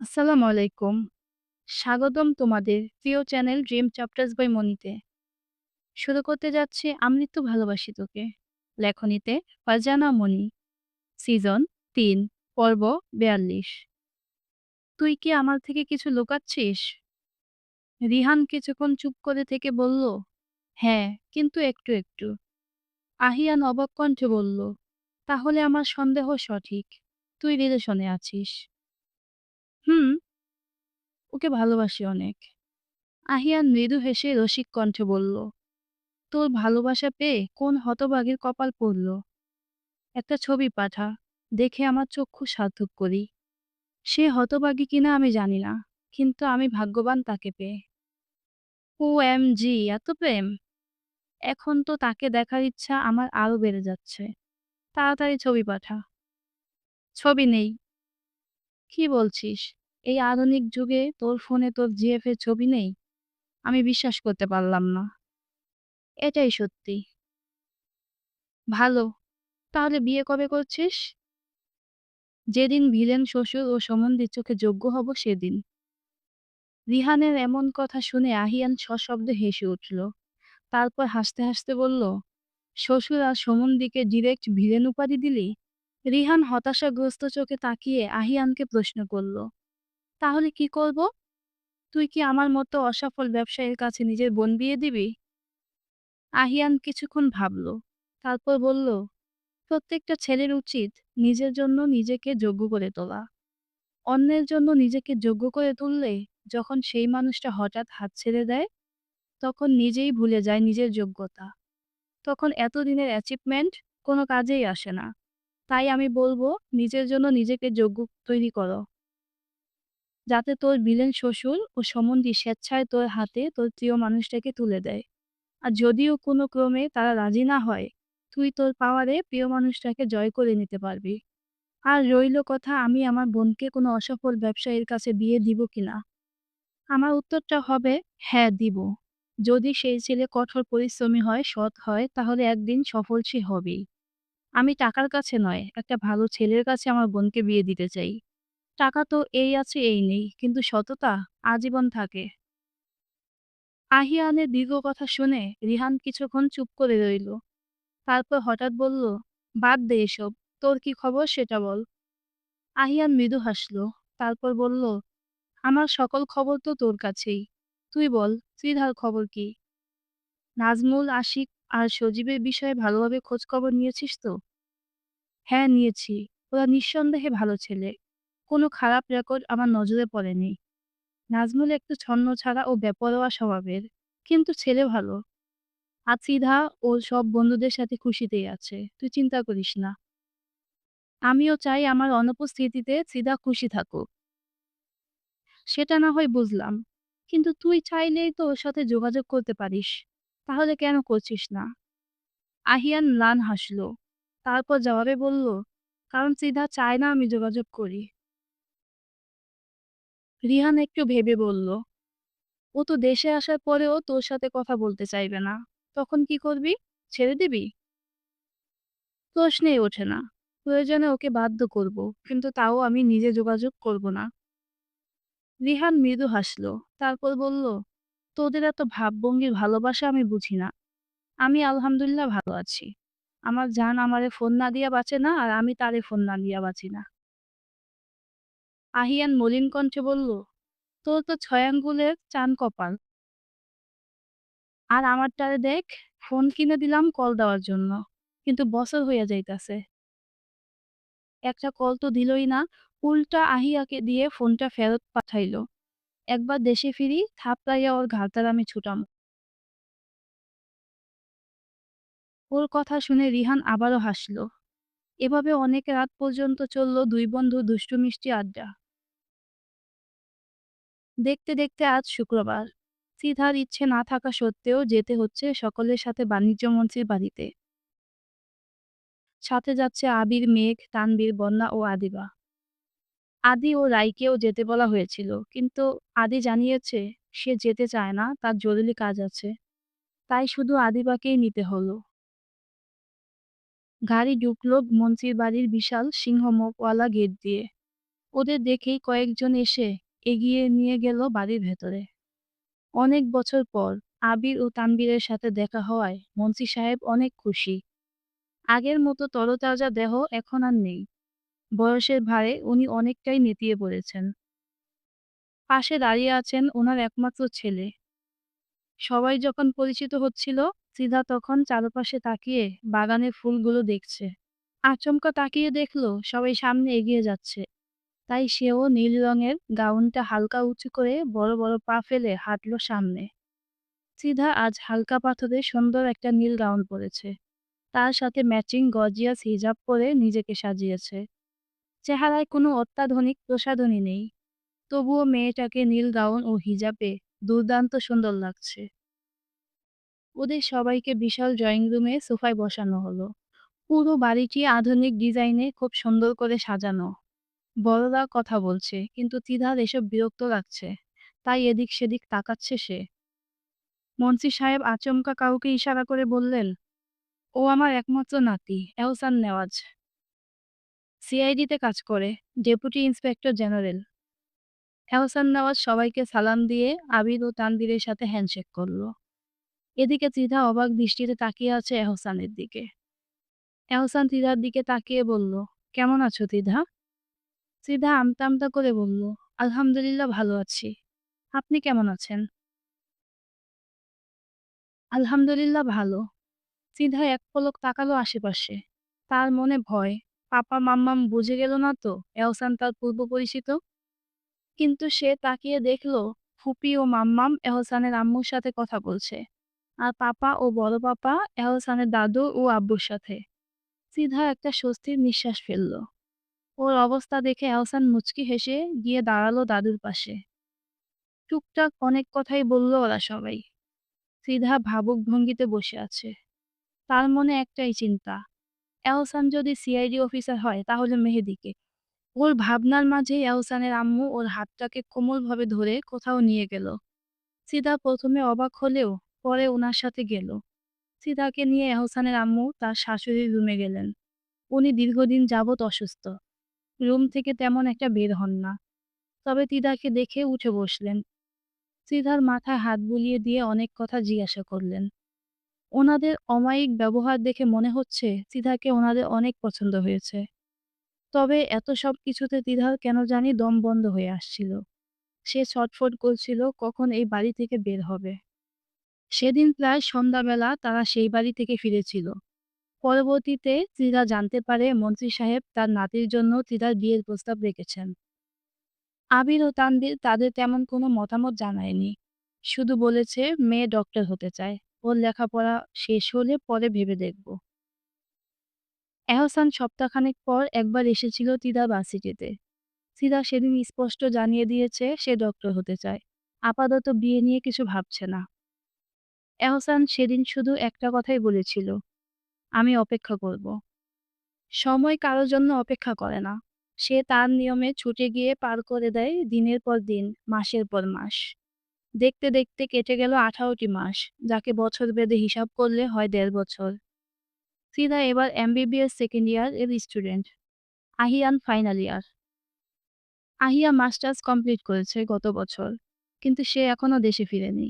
আসসালামু আলাইকুম। স্বাগতম তোমাদের প্রিয় চ্যানেল ড্রিম চ্যাপ্টার্স বাই মনিতে। শুরু করতে যাচ্ছি আমৃত্যু ভালোবাসি তোকে। লেখনীতে ফারজানা মনি। সিজন তিন পর্ব ৪২ তুই কি আমার থেকে কিছু লুকাচ্ছিস? রিহান কিছুক্ষণ চুপ করে থেকে বলল, হ্যাঁ, কিন্তু একটু একটু। আহিয়ান অবাক বলল, তাহলে আমার সন্দেহ সঠিক। তুই রিলেশনে আছিস। হুম। ওকে ভালোবাসি অনেক। আহিয়ান মৃদু হেসে রসিক কণ্ঠে বলল, তোর ভালোবাসা পেয়ে কোন হতভাগীর কপাল পড়ল? একটা ছবি পাঠা, দেখে আমার চক্ষু সার্থক করি। সে হতভাগী কিনা আমি জানি না, কিন্তু আমি ভাগ্যবান তাকে পেয়ে। ও এম জি এত প্রেম? এখন তো তাকে দেখার ইচ্ছা আমার আরও বেড়ে যাচ্ছে। তাড়াতাড়ি ছবি পাঠা। ছবি নেই। কি বলছিস? এই আধুনিক যুগে তোর ফোনে তোর জিএফ এর ছবি নেই? আমি বিশ্বাস করতে পারলাম না। এটাই সত্যি। ভালো। তাহলে বিয়ে কবে করছিস? যেদিন ভিলেন শ্বশুর ও সম্বন্ধীর চোখে যোগ্য হব সেদিন। রিহানের এমন কথা শুনে আহিয়ান সশব্দে হেসে উঠল। তারপর হাসতে হাসতে বলল, শ্বশুর আর সমন্দিকে ডিরেক্ট ভিলেন উপাধি দিলি? রিহান হতাশাগ্রস্ত চোখে তাকিয়ে আহিয়ানকে প্রশ্ন করল, তাহলে কি করব? তুই কি আমার মতো অসফল ব্যবসায়ীর কাছে নিজের বোন বিয়ে দিবি? আহিয়ান কিছুক্ষণ ভাবল। তারপর বলল, প্রত্যেকটা ছেলের উচিত নিজের জন্য নিজেকে যোগ্য করে তোলা। অন্যের জন্য নিজেকে যোগ্য করে তুললে যখন সেই মানুষটা হঠাৎ হাত ছেড়ে দেয়, তখন নিজেই ভুলে যায় নিজের যোগ্যতা। তখন এতদিনের অ্যাচিভমেন্ট কোনো কাজেই আসে না। তাই আমি বলব নিজের জন্য নিজেকে যোগ্য তৈরি করো। যাতে তোর বিলেন শ্বশুর ও সম্বন্ধী স্বেচ্ছায় তোর হাতে তোর প্রিয় মানুষটাকে তুলে দেয়। আর যদিও কোনো ক্রমে তারা রাজি না হয়, তুই তোর পাওয়ারে প্রিয় মানুষটাকে জয় করে নিতে পারবি। আর রইল কথা আমি আমার বোনকে কোনো অসফল ব্যবসায়ীর কাছে বিয়ে দিব কিনা? আমার উত্তরটা হবে হ্যাঁ দিব। যদি সেই ছেলে কঠোর পরিশ্রমী হয়, সৎ হয়, তাহলে একদিন সফল সে হবেই। আমি টাকার কাছে নয়, একটা ভালো ছেলের কাছে আমার বোনকে বিয়ে দিতে চাই। টাকা তো এই আছে এই নেই, কিন্তু সততা আজীবন থাকে। আহিয়ানের দীর্ঘ কথা শুনে রিহান কিছুক্ষণ চুপ করে রইল। তারপর হঠাৎ বলল, বাদ দে এসব, তোর কি খবর সেটা বল। আহিয়ান মৃদু হাসল। তারপর বলল, আমার সকল খবর তো তোর কাছেই। তুই বল, ত্রিধার খবর কি? নাজমুল, আশিক আর সজীবের বিষয়ে ভালোভাবে খোঁজ খবর নিয়েছিস তো? হ্যাঁ নিয়েছি। ওরা নিঃসন্দেহে ভালো ছেলে। কোনো খারাপ রেকর্ড আমার নজরে পড়েনি। নাজমুল একটু ছন্ন ছাড়া ও বেপরোয়া স্বভাবের, কিন্তু ছেলে ভালো। ত্রিধা ওর সব বন্ধুদের সাথে খুশিতেই আছে, তুই চিন্তা করিস না। আমিও চাই আমার অনুপস্থিতিতে সিধা খুশি থাকুক। সেটা না হয় বুঝলাম, কিন্তু তুই চাইলেই তো ওর সাথে যোগাযোগ করতে পারিস। তাহলে কেন করছিস না? আহিয়ান ম্লান হাসল। তারপর জবাবে বলল, কারণ সিধা চায় না আমি যোগাযোগ করি। রিহান একটু ভেবে বলল, ও তো দেশে আসার পরেও তোর সাথে কথা বলতে চাইবে না। তখন কি করবি? ছেড়ে দিবি? প্রশ্নেই ওঠে না। প্রয়োজনে ওকে বাধ্য করব, কিন্তু তাও আমি নিজে যোগাযোগ করব না। রিহান মৃদু হাসল। তারপর বলল, তোদের এত ভাবভঙ্গির ভালোবাসা আমি বুঝি না। আমি আলহামদুলিল্লাহ ভালো আছি। আমার জান আমারে ফোন না দিয়া বাঁচে না আর আমি তারে ফোন না দিয়া বাঁচি না। আহিয়ান মলিন কণ্ঠে বলল, তোর তো ছয় আঙ্গুলের চান কপাল। আর আমার আমারটারে দেখ, ফোন কিনে দিলাম কল দেওয়ার জন্য, কিন্তু বছর হইয়া যাইতাছে। একটা কল তো দিলই না, উল্টা আহিয়াকে দিয়ে ফোনটা ফেরত পাঠাইল। একবার দেশে ফিরি, থাপড়াইয়া ওর ঘাড়তার আমি ছুটাম। ওর কথা শুনে রিহান আবারও হাসল। এভাবে অনেক রাত পর্যন্ত চলল দুই বন্ধু দুষ্টু মিষ্টি আড্ডা। দেখতে দেখতে আজ শুক্রবার। সিধার ইচ্ছে না থাকা সত্ত্বেও যেতে হচ্ছে সকলের সাথে বাণিজ্য মন্ত্রীর বাড়িতে। সাথে যাচ্ছে আবির, মেঘ, তানবীর, বন্যা ও আদিবা। আদি ও রাইকেও যেতে বলা হয়েছিল, কিন্তু আদি জানিয়েছে সে যেতে চায় না, তার জরুরি কাজ আছে। তাই শুধু আদিবাকেই নিতে হলো। গাড়ি ঢুকল মন্ত্রীর বাড়ির বিশাল সিংহমুখওয়ালা গেট দিয়ে। ওদের দেখেই কয়েকজন এসে এগিয়ে নিয়ে গেল বাড়ির ভেতরে অনেক বছর পর আবির ও তানবীরের সাথে দেখা হওয়ায় মন্ত্রী সাহেব অনেক খুশি আগের মতো তরতাজা দেহ এখন আর নেই বয়সের ভারে উনি অনেকটাই নেতিয়ে পড়েছেন। পাশে দাঁড়িয়ে আছেন ওনার একমাত্র ছেলে। সবাই যখন পরিচিত হচ্ছিল, সিধা তখন চারপাশে তাকিয়ে বাগানের ফুলগুলো দেখছে। আচমকা তাকিয়ে দেখল, সবাই সামনে এগিয়ে যাচ্ছে। তাই সেও নীল রঙের গাউনটা হালকা উঁচু করে বড় বড় পা ফেলে হাঁটলো সামনে। সিধা আজ হালকা পাথরে সুন্দর একটা নীল গাউন পরেছে। তার সাথে ম্যাচিং গর্জিয়াস হিজাব পরে নিজেকে সাজিয়েছে। চেহারায় কোনো অত্যাধুনিক প্রসাধনী নেই। তবুও মেয়েটাকে নীল গাউন ও হিজাবে দুর্দান্ত সুন্দর লাগছে। ওদের সবাইকে বিশাল ড্রয়িং রুমে সোফায় বসানো হলো। পুরো বাড়িটি আধুনিক ডিজাইনে খুব সুন্দর করে সাজানো। বড়রা কথা বলছে, কিন্তু তিধার এসব বিরক্ত লাগছে। তাই এদিক সেদিক তাকাচ্ছে সে। মন্ত্রী সাহেব আচমকা কাউকে ইশারা করে বললেন, ও আমার একমাত্র নাতি, এহসান নেওয়াজ। সিআইডিতে কাজ করে deputy inspector general Ehsan Nawaz সবাইকে সালাম দিয়ে আবির ও তানবীরের সাথে হ্যান্ডশেক করল। এদিকে ত্রিধা অবাক দৃষ্টিতে তাকিয়ে আছে এহসানের দিকে। এহসান ত্রিধার দিকে তাকিয়ে বলল, কেমন আছো ত্রিধা? ত্রিধা আমতা আমতা করে বলল, আলহামদুলিল্লাহ ভালো আছি। আপনি কেমন আছেন? আলহামদুলিল্লাহ ভালো। ত্রিধা এক পলক তাকালো আশেপাশে। তার মনে ভয় পাপা মাম্মাম বুঝে গেল না তো, এহসান তার পূর্ব পরিচিত? কিন্তু সে তাকিয়ে দেখল, ফুপি ও মাম্মাম এহসানের আম্মুর সাথে কথা বলছে। আর পাপা ও বড় পাপা এহসানের দাদু ও আব্বুর সাথে। সিধা একটা স্বস্তির নিঃশ্বাস ফেলল। ওর অবস্থা দেখে এহসান মুচকি হেসে গিয়ে দাঁড়াল দাদুর পাশে। টুকটাক অনেক কথাই বলল ওরা সবাই। সিধা ভাবুক ভঙ্গিতে বসে আছে। তার মনে একটাই চিন্তা এহসান যদি সিআইডি অফিসার হয়, তাহলে মেহেদিকে। ওর ভাবনার মাঝেই এহসানের আম্মু ওর হাতটাকে কোমলভাবে ধরে কোথাও নিয়ে গেল। সিদা প্রথমে অবাক হলেও পরে ওনার সাথে গেল। সিদাকে নিয়ে এহসানের আম্মু তার শাশুড়ির রুমে গেলেন। উনি দীর্ঘদিন যাবৎ অসুস্থ। রুম থেকে তেমন একটা বের হন না। তবে তিদাকে দেখে উঠে বসলেন। সিধার মাথায় হাত বুলিয়ে দিয়ে অনেক কথা জিজ্ঞাসা করলেন। ওনাদের অমায়িক ব্যবহার দেখে মনে হচ্ছে সিধাকে ওনাদের অনেক পছন্দ হয়েছে। তবে এত সব কিছুতে তিধার কেন জানি দম বন্ধ হয়ে আসছিল। সে ছটফট করছিল কখন এই বাড়ি থেকে বের হবে। সেদিন প্রায় সন্ধ্যাবেলা তারা সেই বাড়ি থেকে ফিরেছিল। পরবর্তীতে ত্রিধা জানতে পারে মন্ত্রী সাহেব তার নাতির জন্য ত্রিধার বিয়ের প্রস্তাব রেখেছেন। আবির ও তানবীর তাদের তেমন কোনো মতামত জানায়নি। শুধু বলেছে মেয়ে ডক্টর হতে চায়। ওর লেখাপড়া শেষ হলে পরে ভেবে দেখব। এহসান সপ্তাহখানেক পর একবার এসেছিল তিদা বাসিটিতে সিদা সেদিন স্পষ্ট জানিয়ে দিয়েছে সে ডক্টর হতে চায়। আপাতত বিয়ে নিয়ে কিছু ভাবছে না। এহসান সেদিন শুধু একটা কথাই বলেছিল, আমি অপেক্ষা করব। সময় কারোর জন্য অপেক্ষা করে না। সে তার নিয়মে ছুটে গিয়ে পার করে দেয় দিনের পর দিন, মাসের পর মাস। দেখতে দেখতে কেটে গেল আঠারোটি মাস। যাকে বছর বেঁধে হিসাব করলে হয় দেড় বছর। সিদা এবার এমবিবিএস সেকেন্ড ইয়ার এর স্টুডেন্ট আহিয়ান ফাইনাল ইয়ার আহিয়া মাস্টার্স কমপ্লিট করেছে গত বছর, কিন্তু সে এখনও দেশে ফিরেনি।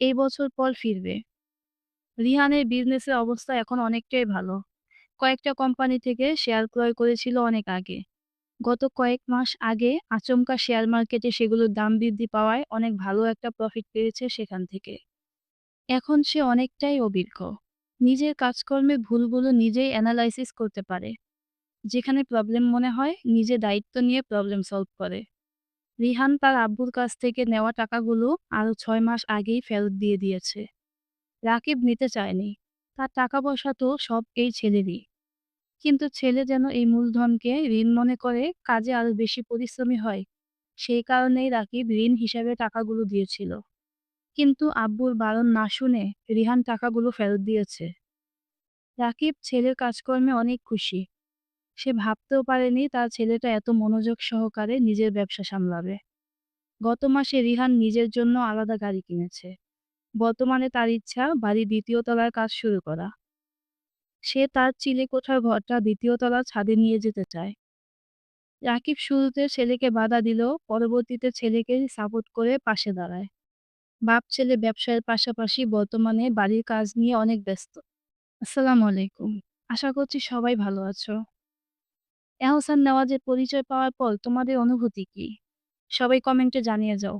এই বছর পর ফিরবে। রিহানের বিজনেসের অবস্থা এখন অনেকটাই ভালো। কয়েকটা কোম্পানি থেকে শেয়ার ক্রয় করেছিল অনেক আগে। গত কয়েক মাস আগে আচমকা শেয়ার মার্কেটে সেগুলোর দাম বৃদ্ধি পাওয়ায় অনেক ভালো একটা প্রফিট পেয়েছে সেখান থেকে। এখন সে অনেকটাই অভিজ্ঞ। নিজের কাজকর্মে ভুলগুলো নিজেই অ্যানালাইসিস করতে পারে। যেখানে প্রবলেম মনে হয়, নিজে দায়িত্ব নিয়ে প্রবলেম সলভ করে। রিহান তার আব্বুর কাছ থেকে নেওয়া টাকাগুলো আরও ছয় মাস আগেই ফেরত দিয়ে দিয়েছে। রাকিব নিতে চায়নি। তার টাকা পয়সা তো সব এই ছেলেরই। কিন্তু ছেলে যেন এই মূলধনকে ঋণ মনে করে কাজে আরও বেশি পরিশ্রমী হয়। সেই কারণেই রাকিব ঋণ হিসাবে টাকাগুলো দিয়েছিল। কিন্তু আব্বুর বারণ না শুনে রিহান টাকাগুলো ফেরত দিয়েছে। রাকিব ছেলের কাজকর্মে অনেক খুশি। সে ভাবতেও পারেনি তার ছেলেটা এত মনোযোগ সহকারে নিজের ব্যবসা সামলাবে। গত মাসে রিহান নিজের জন্য আলাদা গাড়ি কিনেছে। বর্তমানে তার ইচ্ছা বাড়ি দ্বিতীয় তলার কাজ শুরু করা। সে তার চিলে কোঠার ঘরটা দ্বিতীয় তলার ছাদে নিয়ে যেতে চায়। রাকিব শুরুতে ছেলেকে বাধা দিলেও পরবর্তীতে ছেলেকে সাপোর্ট করে পাশে দাঁড়ায়। বাপ ছেলে ব্যবসায়ের পাশাপাশি বর্তমানে বাড়ির কাজ নিয়ে অনেক ব্যস্ত। আসসালামু আলাইকুম। আশা করছি সবাই ভালো আছো। এহসান নেওয়াজের পরিচয় পাওয়ার পর তোমাদের অনুভূতি কি? সবাই কমেন্টে জানিয়ে যাও।